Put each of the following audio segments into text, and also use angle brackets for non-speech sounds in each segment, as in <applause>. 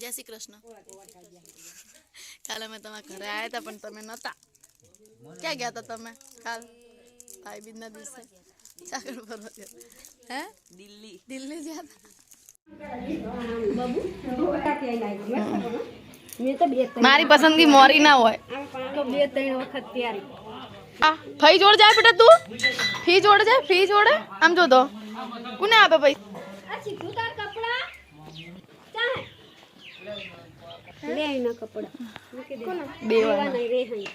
જય શ્રી કૃષ્ણ. કાલે અમે તમારા ઘરે આવ્યા હતા પણ તમે નહોતા. ક્યાં ગયા હતા તમે? કાલ? ભાઈ બીજના દિવસે. ચાકર ફરવા ગયા હે? દિલ્હી. દિલ્હી ગયા હતા? મારી પસંદગી મોરી ના હોય. બે ત્રણ વખત તૈયારી ફઈ જોડે જાય બેટા તું? ફી જોડે જાય? ફી જોડે? આમ જો તો કોને આપે પૈસા આ સીધું તાર કપડા ચાહે લે એના કપડા. મૂકી દે. નહીં રે હઈ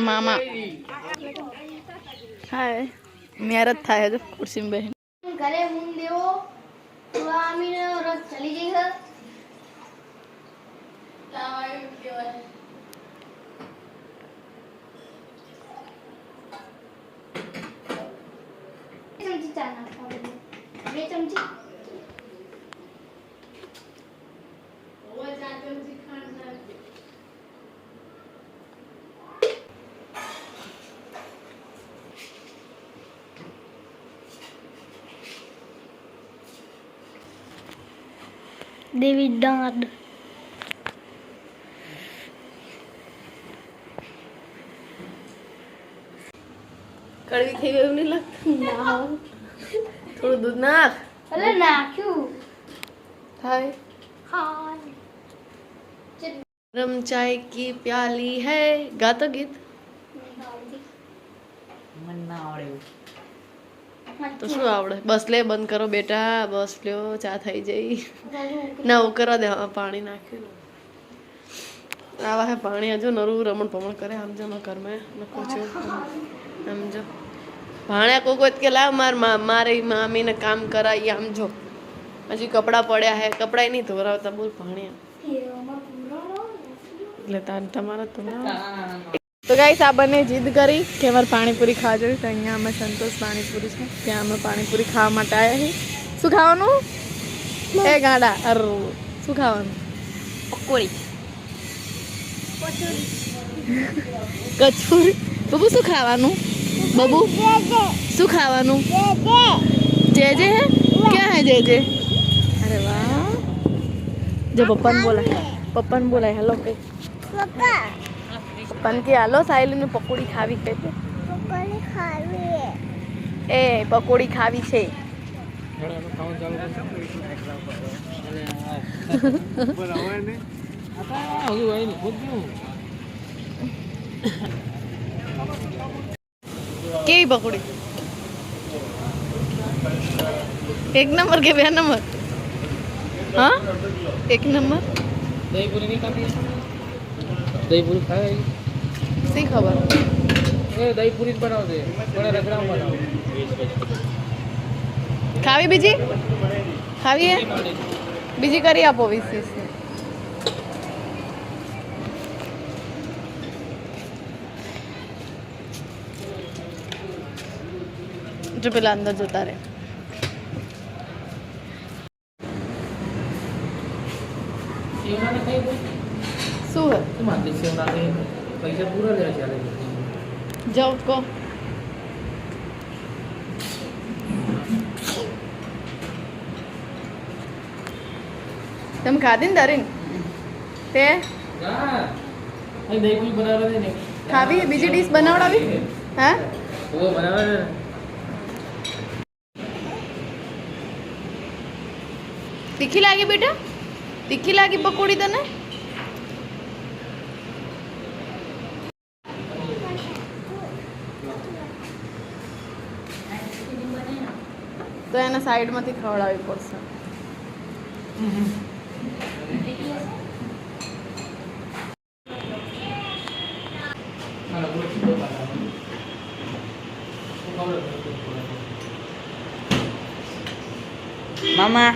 મામા. હાય. મેરજ થાય જો ખુરશીમાં બેહીને. ઘરે ઊંઘ દેવો સ્વામીનો રથ ચલી જઈ ચા નાખવા બે ચમચી. દેવી દાંત. કડવી થઈ ગયું નહીં લાગતું? થોડું દૂધ નાખ. અરે નાખ્યું. થાય. હા. ગરમ ચાય કી પ્યાલી હૈ. ગાતો. ગીત તો શું આવડે? બસ લે બંધ કરો બેટા. બસ લ્યો ચા થઈ જઈ. ના હું કરવા દે પાણી નાખ્યું. આવા હે પાણી હજુ નરું રમણ ભમણ કરે સમજો ન કરમે ન નકો છું. સમજો ભાણ્યા કોઈ કે લાવ માર મા- મારી મામીને કામ કરાવી આમ જો. હજી કપડાં પડ્યા હે કપડાં નહીં ધોરાવતા બોલ ભાણ્યા. એટલે તાર તમારા તો તો ગાઈસ આ બંને જીદ કરી કે અમારે પાણીપુરી ખાવા જોઈએ તો અહીંયા અમે સંતોષ પાણીપુરી છે. ત્યાં અમે પાણીપુરી ખાવા માટે આવ્યા છીએ શું ખાવાનું? એ ગાડા અર શું ખાવાનું? પકોડી. કચોરી. તો શું ખાવાનું? બબુ શું ખાવાનું? જે જે હે? ક્યાં હે જે જે અરે વાહ. જો પપ્પાને બોલાય. પપ્પાને બોલાય હેલો કઈ. પપ્પાને કે હાલો સાયલીને પકોડી ખાવી કઈ દે. એ પકોડી ખાવી છે. કેવી પકોડી? એક નંબર કે બે નંબર? હા? એક નંબર? દહીપુરી નહીં ખાતી દહીપુરી ખાય શી ખબર? એ દહીપુરી જ બનાવજે થોડા રગડા બનાવો. ખાવી બીજી? ખાવી હે બીજી કરી આપો વીસ વીસ. જો પેલા અંદર જતા રહે. શું પૈસા પૂરા જાઓ કહો. તમે ખાધી ને દરીન તે? ખાવી બીજી ડીશ બનાવડાવી? હા. બનાવે તીખી લાગી બેટા તીખી લાગી પકોડી તને તો એને સાઈડમાંથી ખવડાવવી પડશે મારા બોલ સીધો પાડવાનો. ખબર મામા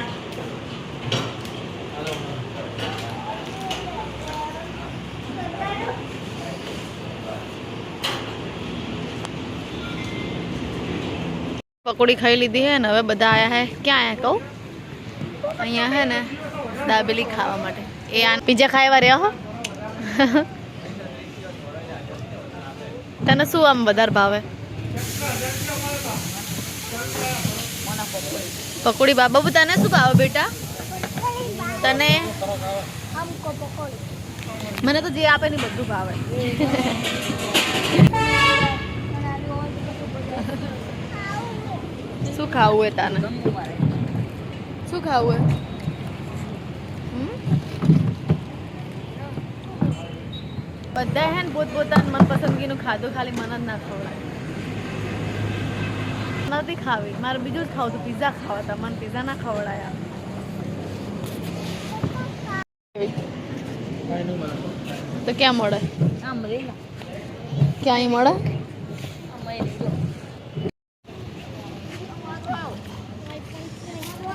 પકોડી ખાઈ લીધી હે ને હવે બધા આયા હે. ક્યાં આયા કહું? અહીંયા હે ને દાબેલી ખાવા માટે. એ આ પીઝા ખાવા રહ્યા હો. તને શું આમ વધારે ભાવે? પકોડી બાબા તને શું ભાવે બેટા? તને? મને તો જે આપે ને બધું ભાવે. <laughs> <laughs> શું ખાવું હોય તાને? શું ખાવું હોય? બધા હે ને મન મનપસંદગીનું ખાધું ખાલી મને જ ના ખવડાય. નથી ખાવી. મારે બીજું જ ખાવું હતું પીઝા ખાવા હતા. મને પીઝા ના ખવડાયા. તો ક્યાં મળે? આમ રેલા. ક્યાંય મળે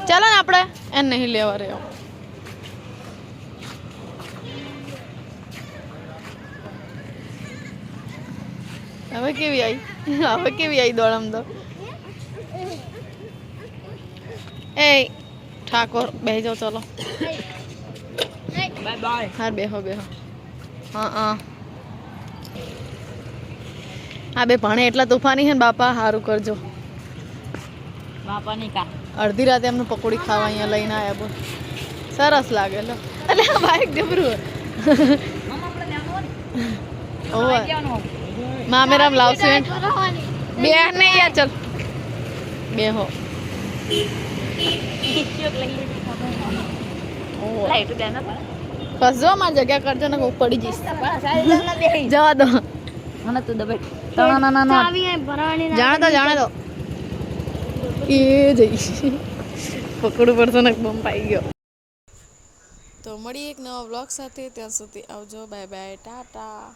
ચાલો એ નહીં લેવા રહ્યો. હવે કેવી આવી હવે કેવી આવી દોડમ તો? એ ઠાકોર બે જાઓ ચલો. હા બેહો બેહો. હા હા. હા બે ભણે એટલા તોફાની છે ને બાપા સારું કરજો. અડધી રાતે એમનું પકોડી ખાવા અહીંયા લઈને આવ્યા બોલ. સરસ લાગે લો. એટલે આ બાઈક ડબરું ઓહ મામેરામ લાવશે બે નહીં યાર ચલ. બે હો. જગ્યા કરજો ને કોક પડી જાણે તો જાણે તો. એ જઈશ પકડવું પડશે ને, બમ પાઈ ગયો. તો મળી એક નવા બ્લોગ સાથે. ત્યાં સુધી આવજો. Bye bye. ટાટા.